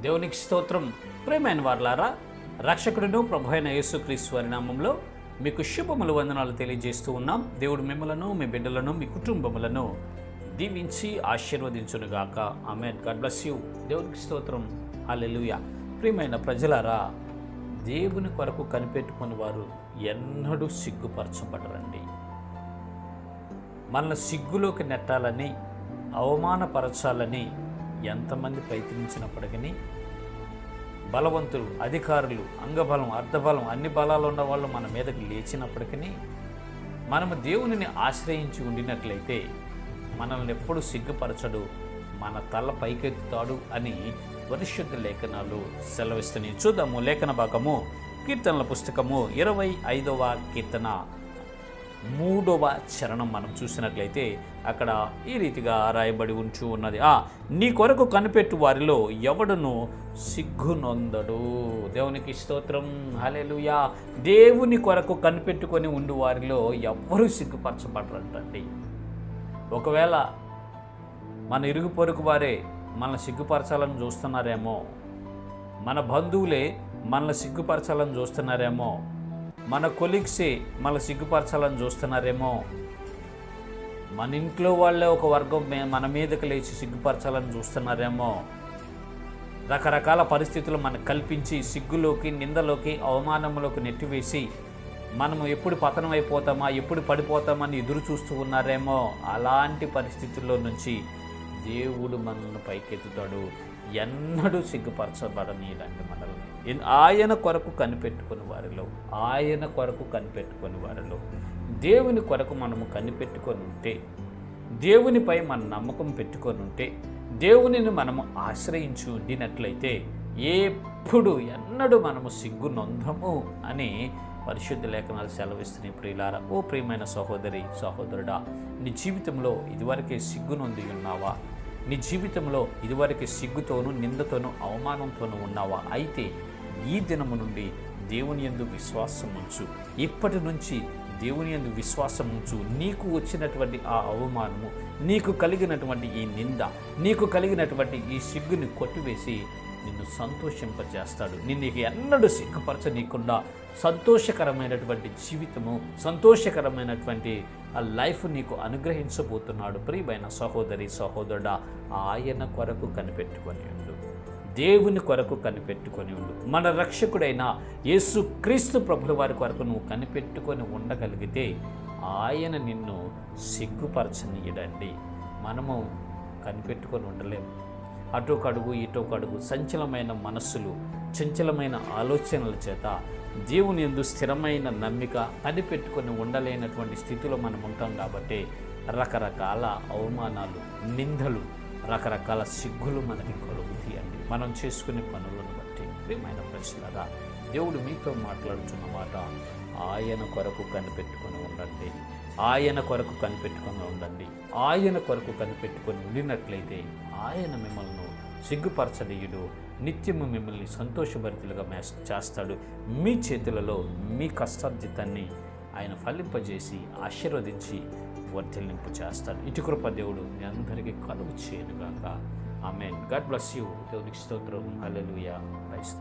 దేవునికి స్తోత్రం. ప్రేమైన వార్లారా రక్షకుడును ప్రభు అయిన యేసుక్రీస్తు వారి నామంలో మీకు శుభములు వందనాలు తెలియజేస్తూ ఉన్నాం. దేవుడు మిమ్మలను మీ బిడ్డలను మీ కుటుంబములను దీవించి ఆశీర్వదించునుగాక. ఆమె గాడ్ బ్లస్ యూ దేవునికి స్తోత్రం. అల్లెలుయ ప్రియమైన ప్రజలారా దేవుని కొరకు కనిపెట్టుకుని వారు ఎన్నడూ సిగ్గుపరచబడరండి. మనల్ని సిగ్గులోకి నెట్టాలని అవమానపరచాలని ఎంతమంది ప్రయత్నించినప్పటికీ బలవంతులు అధికారులు అంగబలం అర్ధబలం అన్ని బలాలు ఉన్న వాళ్ళు మన మీదకి లేచినప్పటికీ మనము దేవునిని ఆశ్రయించి ఉండినట్లయితే మనల్ని ఎప్పుడు సిగ్గుపరచడు మన తల పైకెత్తుతాడు అని పరిశుద్ధ లేఖనాలు సెలవిస్తున్నాయి. చూద్దాము లేఖన భాగము కీర్తనల పుస్తకము ఇరవై ఐదవ కీర్తన. మూడవ చరణం మనం చూసినట్లయితే అక్కడ ఈ రీతిగా రాయబడి ఉంచు ఉన్నది. ఆ నీ కొరకు కనిపెట్టు వారిలో ఎవడును సిగ్గునొందడు? దేవునికి స్తోత్రం. హలెలుయా దేవుని కొరకు కనిపెట్టుకొని ఉండు వారిలో ఎవ్వరూ సిగ్గుపరచబడరంటండి. ఒకవేళ మన ఇరుగు పొరుగు వారే మనల్ని సిగ్గుపరచాలని చూస్తున్నారేమో మన బంధువులే మనల్ని సిగ్గుపరచాలని చూస్తున్నారేమో మన కొలీగ్సే మన సిగ్గుపరచాలని చూస్తున్నారేమో. మన ఇంట్లో వాళ్ళే ఒక వర్గం మే- మన మీదకి లేచి సిగ్గుపరచాలని చూస్తున్నారేమో. రకరకాల పరిస్థితులు మనకు కల్పించి సిగ్గులోకి నిందలోకి అవమానంలోకి నెట్టివేసి మనము ఎప్పుడు పతనం అయిపోతామా ఎప్పుడు పడిపోతామని ఎదురు చూస్తూ ఉన్నారేమో. అలాంటి పరిస్థితుల్లో నుంచి దేవుడు మనల్ని పైకెత్తుతాడు. ఎన్నడూ సిగ్గుపరచబడనీయండి మనల్ని. ఆయన కొరకు కనిపెట్టుకుని వారిలో ఆయన కొరకు కనిపెట్టుకుని వారిలో. దేవుని కొరకు మనము కనిపెట్టుకొని ఉంటే దేవునిపై మన నమ్మకం పెట్టుకొని ఉంటే దేవునిని మనము ఆశ్రయించి ఉండినట్లయితే ఎప్పుడు ఎన్నడూ మనము సిగ్గు నొందము అని పరిశుద్ధ లేఖనాలు సెలవిస్తున్నాయి. ప్రియులారా ఓ ప్రియమైన సహోదరి సహోదరుడా నీ జీవితంలో ఇదివరకే సిగ్గు నొంది ఉన్నావా? నీ జీవితంలో ఇదివరకు సిగ్గుతోనూ నిందతోనూ అవమానంతోనూ ఉన్నావా? అయితే ఈ దినము నుండి దేవుని యందు విశ్వాసం ఉంచు. ఇప్పటి నుంచి దేవుని యందు విశ్వాసం ఉంచు. నీకు వచ్చినటువంటి ఆ అవమానము నీకు కలిగినటువంటి ఈ నింద నీకు కలిగినటువంటి ఈ సిగ్గుని కొట్టివేసి నిన్ను సంతోషింపజేస్తాడు. నిన్ను ఎన్నడూ సిగ్గుపరచనీయకుండా సంతోషకరమైనటువంటి జీవితము సంతోషకరమైనటువంటి ఆ లైఫ్ నీకు అనుగ్రహించబోతున్నాడు. ప్రియమైన సహోదరి సహోదరుడా ఆయన కొరకు కనిపెట్టుకొని ఉండు. దేవుని కొరకు కనిపెట్టుకొని ఉండు. మన రక్షకుడైన యేసు క్రీస్తు ప్రభుల వారి కొరకు నువ్వు కనిపెట్టుకొని ఉండగలిగితే ఆయన నిన్ను సిగ్గుపరచనీయడండి. మనము కనిపెట్టుకొని ఉండలేము. అటో కడుగు ఇటో కడుగు సంచలమైన మనస్సులు చంచలమైన ఆలోచనల చేత దేవుని ఎందు స్థిరమైన నమ్మిక కనిపెట్టుకొని ఉండలేనటువంటి స్థితిలో మనం ఉంటాం కాబట్టి రకరకాల అవమానాలు నిందలు రకరకాల సిగ్గులు మనకి కలుగుతాయండి. మనం చేసుకునే పనులను బట్టి ప్రియమైన ప్రశ్నగా దేవుడు మీతో మాట్లాడుతున్న మాట ఆయన కొరకు కనిపెట్టుకొని ఉండండి. ఆయన కొరకు కనిపెట్టుకొని ఉండండి. ఆయన కొరకు కనిపెట్టుకొని ఉండినట్లయితే ఆయన మిమ్మల్ని సిగ్గుపరచనీయుడు నిత్యము మిమ్మల్ని సంతోషభరితులుగా మేస్ చేస్తాడు. మీ చేతులలో మీ కష్టార్జితాన్ని ఆయన ఫలింపజేసి ఆశీర్వదించి వర్ధిల్లింపు చేస్తాడు. ఇటు కృప దేవుడు మీ అందరికీ కలుగు చేయనుగాక. ఆమెన్. God bless you. దేవునికి స్తోత్రం. హల్లెలూయా. క్రైస్తవ